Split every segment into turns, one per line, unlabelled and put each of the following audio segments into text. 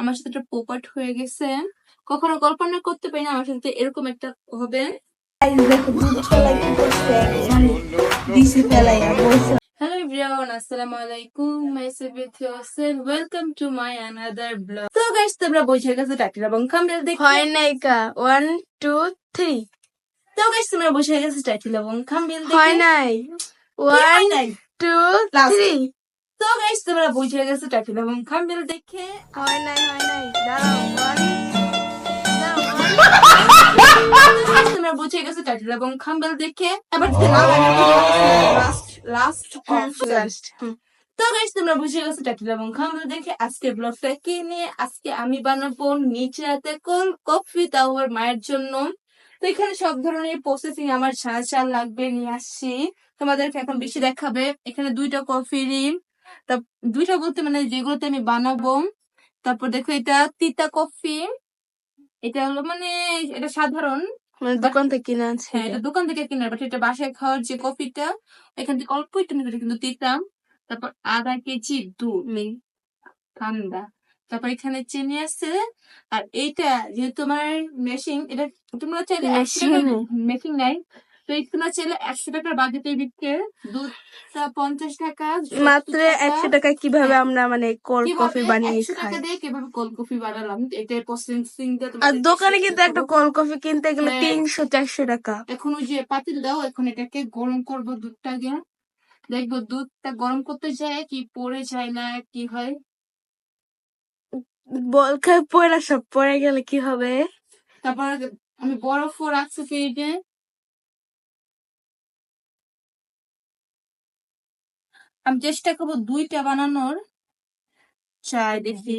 আমার সাথে একটা পোপাট হয়ে গেছে। কখনো কল্পনা করতে পারি না আমার সাথে এরকম একটা হবে। হ্যালো ব্লগ তো গাইস তোমরা বুঝে গেছো টাইটেল এবং থাম্বনেল দেখে
হয় নাই 1 2 3
তো গাইস তোমরা বসে গেছো টাটিল এবং খাম্বেল দেখে।
হয় নাই
হয় নাই।
দাঁড়াও
তোমরা বুঝে গেছো টাইটেল এবং খাম্বেল দেখে। এবার লাস্ট লাস্ট
লাস্ট
তো গাইস তোমরা বুঝে গেছো টাইটেল এবং খাম্বেল দেখে। আজকে ব্লগটা কি নিয়ে? আজকে আমি বানাবো নিচে হাতে কল কফি তাও আমার মায়ের জন্য। তো এখানে সব ধরনের প্রসেসিং আমার ছাড়া চাল লাগবে নিয়ে আসছি। তোমাদেরকে এখন বেশি দেখাবে। এখানে দুইটা কফি তা দুইটা বলতে মানে যেগুলোতে আমি বানাবো তারপর দেখো এটা তিতা কফি। এটা হলো মানে এটা সাধারণ।
মানে দোকান থেকে কিনে আনছে
হ্যাঁ এটা দোকান থেকে কিনার বাট এটা বাসায় খাওয়ার যে কফিটা এখান থেকে অল্প একটু নিতে কিন্তু দিতাম তারপর আধা কেজি দুধ। ঠান্ডা। তারপর এখানে চিনি আছে। আর এইটা যেহেতু তোমার মেশিন এটা তোমরা চাইলে? মেশিন নাই। তো এই তোমরা চাইলে একশো টাকার বাজেটে বিক্রে দুধটা পঞ্চাশ টাকা
মাত্র একশো টাকা কীভাবে আমরা মানে কোল্ড কফি বানিয়ে খাই?
দিয়ে কীভাবে কোল্ড কফি বানালাম? এটা প্রসেসিং
আর দোকানে কিন্তু একটা কোল্ড কফি কিনতে গেলে
হ্যাঁ।
তিনশো চারশো টাকা।
এখন ওই যে পাতিল দাও এখন এটাকে গরম করব দুধটা গিয়ে দেখব দুধটা গরম করতে যায় কি পড়ে যায় না কি হয়?
বল পড়ে সব পড়ে গেলে কি হবে?
তারপর আমি বরফও রাখছি ফ্রিজে। আমি চেষ্টা করব দুইটা বানানোর। চাই দেখি।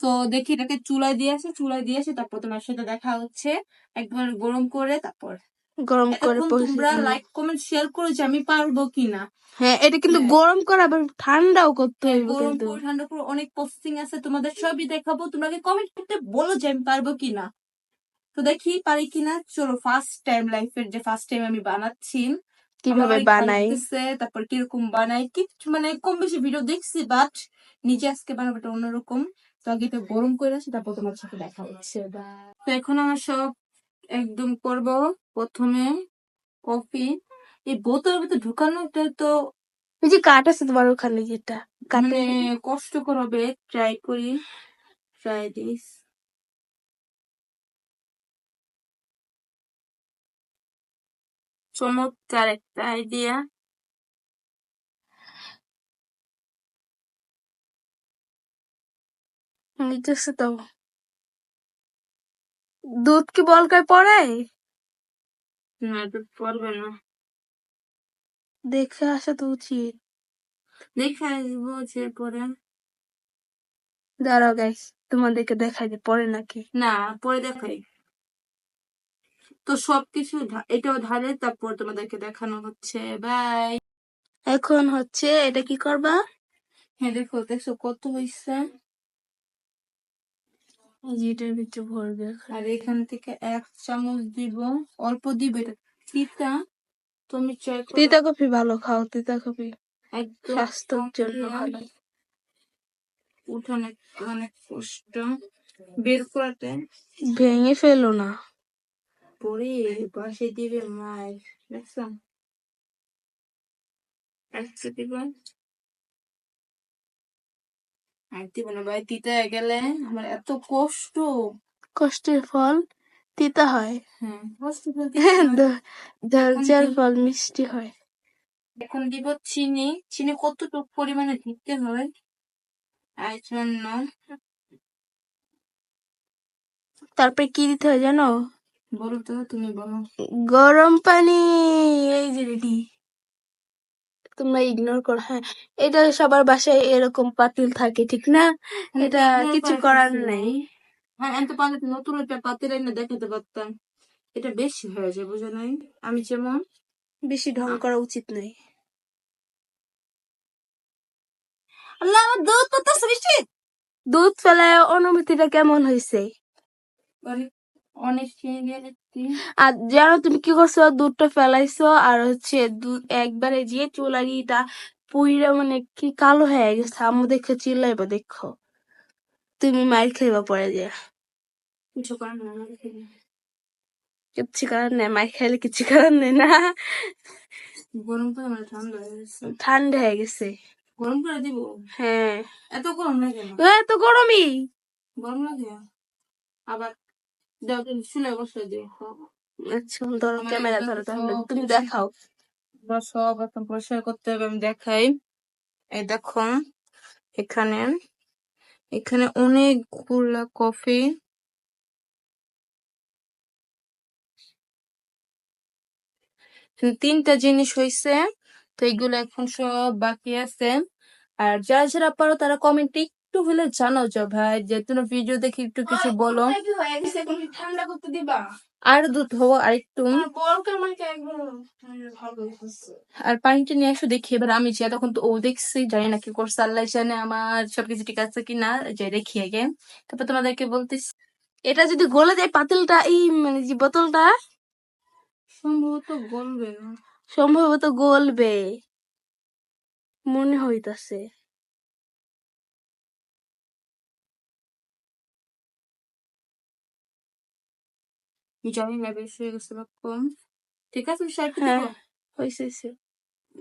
তো দেখি এটাকে চুলায় দিয়ে আসে চুলায় দিয়ে আসে তারপর তোমার সাথে দেখা হচ্ছে। একবার গরম করে তারপর।
গরম করে
তোমরা লাইক কমেন্ট শেয়ার করো যে আমি পারব কিনা।
হ্যাঁ এটা কিন্তু
হ্যাঁ।
গরম করা আবার ঠান্ডাও করতে হবে
গরম করে ঠান্ডা করে অনেক প্রসেসিং আছে তোমাদের সবই দেখাবো। তোমরা কমেন্ট করতে বলো যে আমি পারব কিনা? তো দেখি পারি কিনা। চলো ফার্স্ট টাইম লাইফের যে ফার্স্ট টাইম আমি বানাচ্ছি
কীভাবে বানাই?
তারপর কীরকম বানাই? কিছু মানে কম বেশি ভিডিও দেখছি বাট নিজে আজকে বানাবো এটা অন্যরকম। তো আগে এটা গরম করে আসি তারপর তোমার সাথে দেখা হচ্ছে। তো এখন আমার সব একদম করব। প্রথমে কফি। এই বোতলের ভিতরে ঢুকানোটা তো
এই যে কাঠ আছে তোমার ওখানে যেটা
মানে কষ্টকর হবে ট্রাই করি। ট্রাই দিস চমৎকার একটা আইডিয়া
নিতেছে তো দুধ কি বলকায় পড়ে?
না এটা পারবে না।
দেখে আসা তো উচিত।
দেখে আসব যে পরে
দাঁড়াও গাইস তোমাদেরকে দেখাই যে পড়ে নাকি?
না পরে দেখাই। তো সবকিছু এটাও ঢালে তারপর তোমাদেরকে দেখানো হচ্ছে। বাই
এখন হচ্ছে এটা কি করবা?
হ্যাঁ দেখো দেখছ কত
যে এটার ভিতরে ভরবে
আর এখান থেকে এক চামচ দিব অল্প দিব এটা। তিতা তুমি
তিতা কফি ভালো খাও তিতা কফি
একদম
স্বাস্থ্যের জন্য ভালো।
উঠানে অনেক কষ্ট। বের করাতে
ভেঙে ফেলো না।
পরে পাশে দিবে মায়ের দেখছ একটু দিব আর দিব না ভাই তিতা গেলে আমার এত কষ্ট
কষ্টের ফল তিতা হয় ধৈর্যের ফল মিষ্টি হয়
এখন দিব চিনি চিনি কতটুকু পরিমাণে দিতে হয় আর জন্য
তারপরে কি দিতে হয় জানো
বলো তো তুমি বলো।
গরম পানি এই যে রেডি। তোমরা ইগনোর করো হ্যাঁ এটা সবার বাসায় এরকম পাতিল থাকে ঠিক না? এটা কিছু
করার
নেই।
হ্যাঁ এত নতুন একটা পাতিল এনে দেখাতে পারতাম। এটা বেশি হয়ে যায় বুঝো নাই? আমি যেমন
বেশি ঢং করা উচিত নয়
আল্লাহ আমার দুধ কত সৃষ্টি
দুধ ফেলায় অনুমতিটা কেমন হয়েছে
অনেক
আর জানো তুমি কি করছ? দুধটা ফেলাইছো আর হচ্ছে একবারে যে চুলারিটা পুইরা মানে কি কালো হয়ে গেছে আম্মু দেখে চিল্লাইবো দেখো। তুমি মাইর খাইবা পরে যে।
কিছু করার
কিচ্ছু করার নেই মাইর খাইলে কিছু করার নেই না।
গরম করে আমার ঠান্ডা হয়ে গেছে।
ঠান্ডা হয়ে গেছে।
গরম করে দিব?
হ্যাঁ।
এত গরম না। কেন
এ তো গরমই।
গরম লাগে? আবার
ধরো
আমার
ক্যামেরা ধরো তাহলে। তুমি দেখাও।
সব এখন পরিষ্কার করতে হবে আমি দেখাই। এই দেখো এখানে এখানে অনেকগুলা কফি। তিনটা জিনিস হয়েছে তো এগুলো এখন সব বাকি আছে। আর যারা যারা পারো তারা কমেন্টে একটু হলে জানাও যে ভাই যে তুমি ভিডিও দেখে একটু কিছু বলো।
ঠান্ডা করতে দিবা।
আর দুধ হব আর একটু। আর পানিটা নিয়ে আসো দেখি এবার আমি যে তখন তো ও দেখছি জানি না কি করছে আল্লাহ জানে আমার সবকিছু ঠিক আছে কি না যে দেখি আগে। তারপর তোমাদেরকে বলতেছি
এটা যদি গলে যায় পাতিলটা এই মানে যে বোতলটা
সম্ভবত গলবে।
সম্ভবত গলবে। মনে হইতাছে।
জানি না বেশি হয়ে গেছে বা কম ঠিক আছে
হ্যাঁ হয়েছে।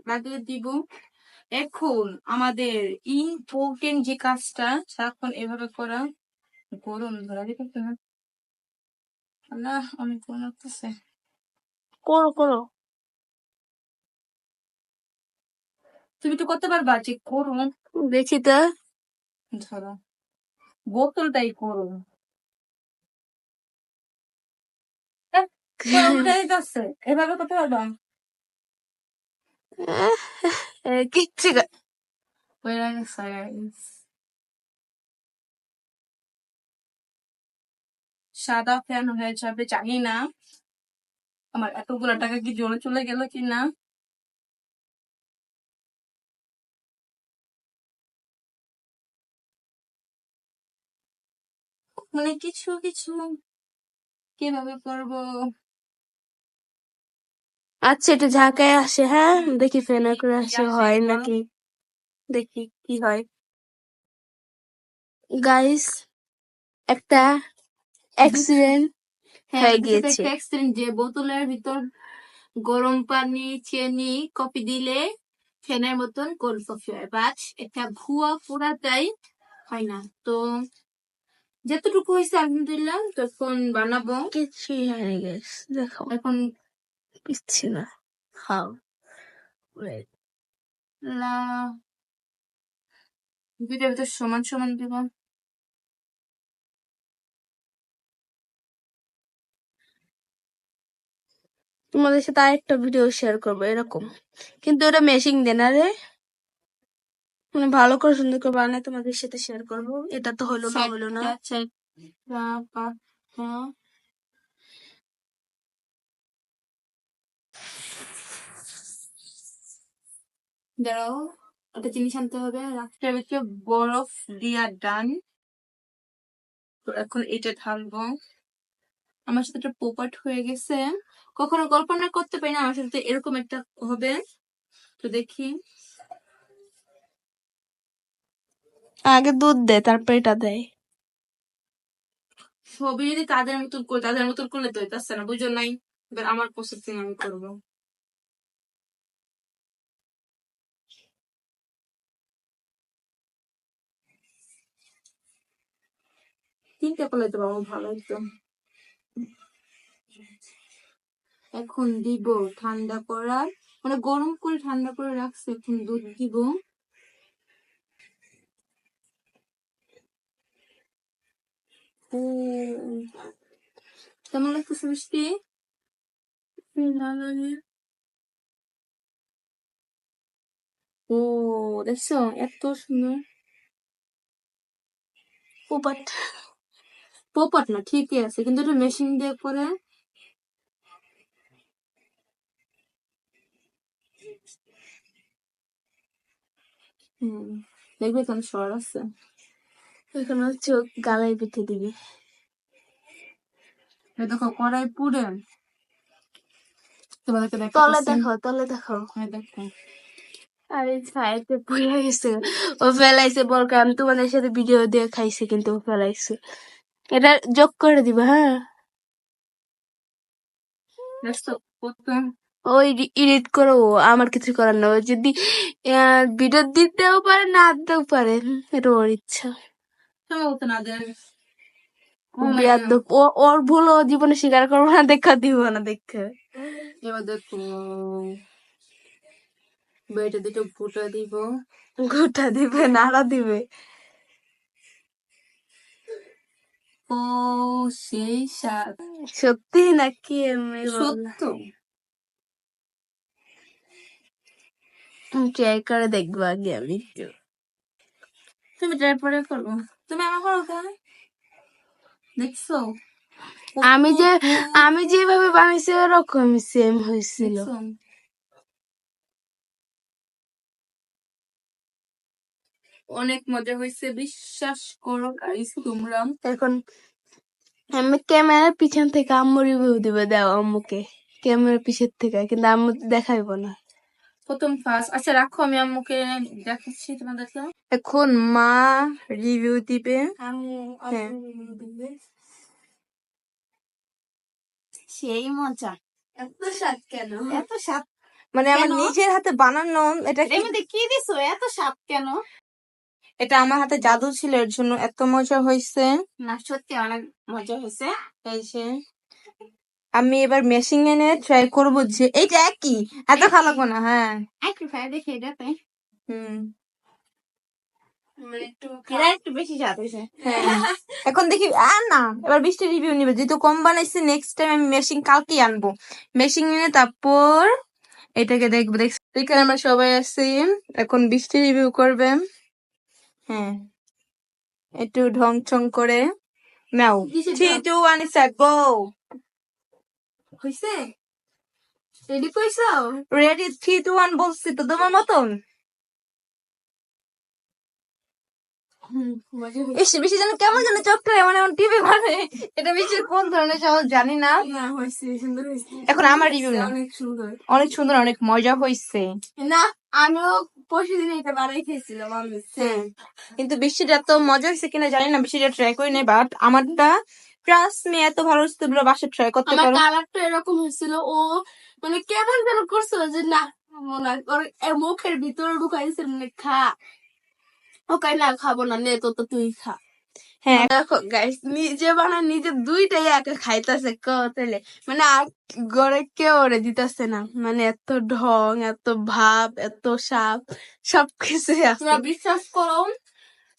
লাগিয়ে দিব এখন আমাদের ইম্পর্টেন্ট যে কাজটা সারাক্ষণ এভাবে করা গরম ধরা দিতে না। না অনেক গরম লাগতেছে।
করো করো।
তুমি তো করতে পারবা যে করুন
দেখি তো।
ধরো। বোতলটাই এভাবে করতে পারবা
কিচ্ছু
sirens? সাদা ফ্যান হয়ে যাবে জানি না আমার এতগুলো টাকা কি জোরে চলে গেল কি না মানে কিছু কিছু কীভাবে করব
আচ্ছা এটা ঝাঁকায় আসে হ্যাঁ? দেখি ফেনা করে আসে হয় নাকি? দেখি কি হয়। গাইস একটা অ্যাক্সিডেন্ট
হ্যাঁ
হয়ে গিয়েছে।
একটা accident যে বোতলের ভিতর গরম পানি চিনি কফি দিলে ফেনের মতন কোল্ড কফি হয়। বাট এটা ভুয়া পুরাটাই হয় না। তো যতটুকু হয়েছে আলহামদুলিল্লাহ তখন বানাবো।
কিছুই হয়নি গেছে দেখো
এখন
কিচ্ছু না.
লা দুইটার ভিতর সমান সমান দেব।
তোমাদের সাথে আরেকটা ভিডিও শেয়ার করব এরকম। কিন্তু ওটা মেশিং দেন রে। মানে ভালো করে সুন্দর করে বানায় তোমাদের সাথে শেয়ার করব। এটা তো হলো না হলো না।
দাঁড়াও, একটা জিনিস আনতে হবে। রাত্রে ভিতরে বরফ দিয়া ডান। তো এখন এটা ঢালবো। আমার সাথে একটা পোপাট হয়ে গেছে। কখনো কল্পনা করতে পারি না, আমার সাথে এরকম একটা হবে। তো দেখি।
আগে দুধ দেয় তারপর এটা দেয়
সবই যদি তাদের মতন করে, তাদের মতন করলে তো হইতাছে না, বুঝো নাই? এবার আমার প্রসেসিং আমি করব। তিনটা করলে তো বাবা ভালো একদম। এখন দিব ঠান্ডা করার মানে গরম করে ঠান্ডা করে রাখছে এখন দুধ দিব। ও কেমন লাগতেছে মিষ্টি? ও দেখছ? এত সুন্দর।
পোপাট
পোপট না ঠিকই আছে কিন্তু এটা মেশিন দিয়ে করে দেখবে কেন সর আছে।
এখন চোখ গালায় পিঠে দিবি।
দেখো কড়াই পুড়ে। তোমাদেরকে
তলে
দেখাচ্ছি
দেখো তলে দেখো।
হ্যাঁ দেখো।
আরে ছাইতে পড়ে গেছে। ও ফেলাইছে বলকে আমি তোমাদের সাথে ভিডিও দিয়ে খাইছি কিন্তু ও ফেলাইছে। এটা যোগ করে দিবা হ্যাঁ। ওই এডিট করো আমার কিছু করার না যদি ভিডিও দিতেও পারে না দিতেও পারে এটা ওর ইচ্ছা। ওর ভুল ও জীবনে স্বীকার করব না দেখা দিব না দেখে
এবার দেখো। বইটা দুটো ফুটো দিব।
গোটা দিবে নাড়া দিবে।
ও সেই স্বাদ
সত্যি নাকি এমনি
সত্য
ট্রাই করে দেখব আগে আমি।
তুমি ট্রাই পরে করব তুমি আমার করো কেন দেখছ
আমি যে আমি যেভাবে বানিয়েছি ওরকম সেম হয়েছিল
অনেক মজা হয়েছে বিশ্বাস করো গাইস তোমরা।
এখন আমি ক্যামেরার পিছন থেকে আম্মু রিভিউ দিবে দাও আম্মুকে। ক্যামেরার পিছের থেকে কিন্তু আম্মু দেখাইবো না।
প্রথম ফার্স্ট আচ্ছা রাখো আমি আম্মুকে দেখাচ্ছি তোমাদেরকে। এখন মা রিভিউ দিবে।
আম্মু
হ্যাঁ।
দিবে। সেই মজা। এত স্বাদ কেন?
এত স্বাদ। মানে আমার নিজের হাতে বানানো এটা
এর মধ্যে কি দিছো? এত স্বাদ কেন?
এটা আমার হাতে জাদু ছিল এর জন্য এত মজা হয়েছে।
না সত্যি অনেক মজা হয়েছে।
যে আমি এবার মেশিন এনে ট্রাই করব যে এইটা একই এত খাওয়া লাগবে না হ্যাঁ।
একটু খাই দেখি এটাতে।
হুম।
মানে
হ্যাঁ।
এটা একটু বেশি
হ্যাঁ। এখন দেখি আর না এবার বৃষ্টি রিভিউ নিবে। যেহেতু কম বানাইছি নেক্সট টাইম আমি মেশিং কালকে আনব। মেশিং এনে তারপর এটাকে দেখব দেখ এখানে আমরা সবাই আছি। এখন বৃষ্টি রিভিউ করবে হ্যাঁ। একটু ঢং ছং করে নাও। Three two one start go
হয়েছে রেডি কইছো?
রেডি থ্রি টু ওয়ান বলছি তো তোমার মতন? বেশি যেন কেমন যেন চোখটা এমন এমন টিভি এটা বেশি কোন ধরনের সহজ জানি না। এখন আমার রিভিউ না
অনেক সুন্দর।
অনেক সুন্দর অনেক মজা হয়েছে
না আমিও পরশু দিন এটা বানাই খেয়েছিলাম আমি।
হ্যাঁ। কিন্তু বৃষ্টিটা তো মজা হয়েছে কিনা জানি না বৃষ্টিটা ট্রাই করি নাই বাট আমারটা ট্রাস্ট মে এত ভালো হচ্ছে তোমরা বাসা ট্রাই করতে
আমার কালারটা এরকম হয়েছিল ও মানে কেমন যেন করছিল যে না মনে ওর মুখের ভিতরে ঢুকাইছে মানে খা। ও কাই না খাব না নে তো তুই খা।
হ্যাঁ।
দেখো গাইস নিজে বানা নিজে দুইটাই একা খাইতেছে কতলে। মানে আর গড়ে কেউ ওরে দিতেছে না। মানে এত ঢং এত ভাব এত সাপ সবকিছু
তোমরা বিশ্বাস করো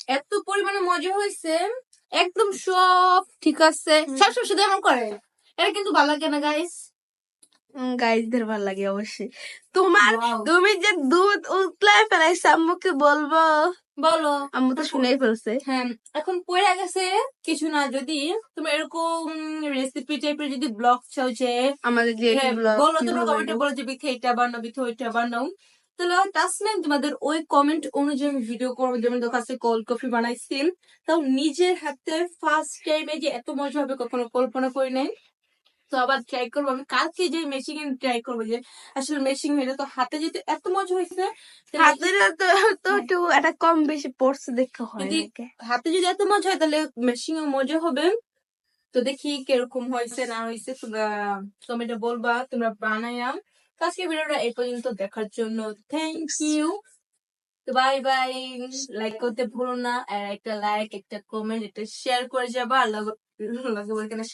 এত পরিমাণে মজা হয়েছে একদম সব ঠিক আছে। সব সব শুধু এমন করে। এটা কিন্তু ভালো লাগে না গাইস
গাইজদের ভালো লাগে অবশ্যই। তোমার তুমি যে দুধ উতলায় ফেলাইছো আম্মুকে বলব?
বলো।
আম্মু তো শুনেই ফেলছে।
হ্যাঁ এখন পড়ে গেছে কিছু না যদি তুমি এরকম রেসিপি টাইপের যদি ব্লগ চাও যে
আমাদের যে
হ্যাঁ, বলো তোমরা কমেন্টে বলো যে বিথে এটা বানাও বিথে ওইটা বানাও। তাহলে তাসমিন তোমাদের ওই কমেন্ট অনুযায়ী ভিডিও করব। যেমন তোর কাছে কোল্ড কফি বানাইছি। তাও নিজের হাতে ফার্স্ট টাইমে যে এত মজা হবে কখনো কল্পনা করি নাই। তো আবার ট্রাই করব। আমি কালকে যে মেশিং এ ট্রাই করব যে আসলে মেশিং হয়ে তো হাতে যেতে এত মজা হয়েছে
হাতের তো তো একটু একটা কম বেশি পড়ছে দেখে হয়
হাতে যদি এত মজা হয় তাহলে মেশিং এ মজা হবে। তো দেখি কীরকম হয়েছে না হয়েছে তোমরা কমেন্টে বলবা তোমরা বানায়াম আজকে ভিডিওটা এই পর্যন্ত দেখার জন্য থ্যাংক ইউ তো বাই বাই লাইক করতে ভুলো না আর একটা লাইক একটা কমেন্ট একটা শেয়ার করে যাবা। আর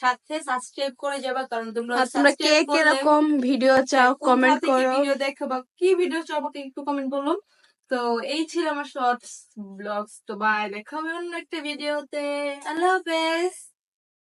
সাথে সাবস্ক্রাইব করে যাবা? কারণ তোমরা
তোমরা কে কীরকম ভিডিও চাও? কমেন্ট করো।
ভিডিও দেখো বা কি ভিডিও চাও? আমাকে একটু কমেন্ট বলো। তো এই ছিল আমার শর্টস ব্লগস তো বাই দেখা হবে অন্য একটা ভিডিওতে আল্লাহ হাফেজ।